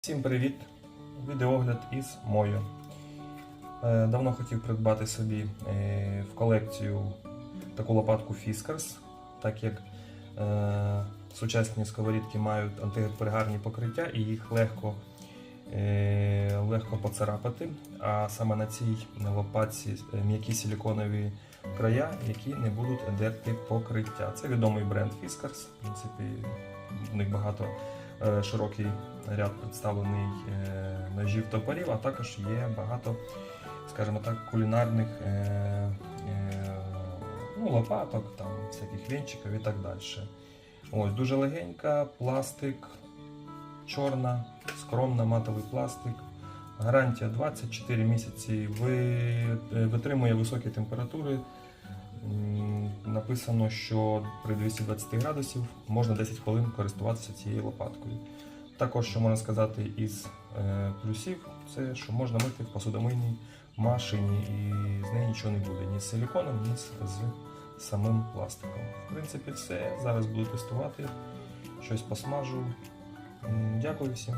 Всім привіт! Відеогляд із Мою. Е, Давно хотів придбати собі е, в колекцію таку лопатку Fiskars, так як е, сучасні сковорідки мають антипригарні покриття і їх легко, легко поцарапати. А саме на цій лопатці м'які силіконові края, які не будуть дерти покриття. Це відомий бренд Fiskars. В принципі, в них багато широкий ряд представлений е, ножів топорів, а також є багато, скажімо так, кулінарних е, е, ну, лопаток, там, всяких вінчиків і так далі. Ось, дуже легенька, пластик, чорна, скромна матовий пластик. Гарантія 24 місяці е, витримує високі температури. Написано, що при 220 градусів можна 10 хвилин користуватися цією лопаткою. Також, що можна сказати, із е, плюсів, це що можна мити в посудомийній машині і з неї нічого не буде ні з силіконом, ні з самим пластиком. В принципі, все. Зараз буду тестувати, щось посмажу. Дякую всім.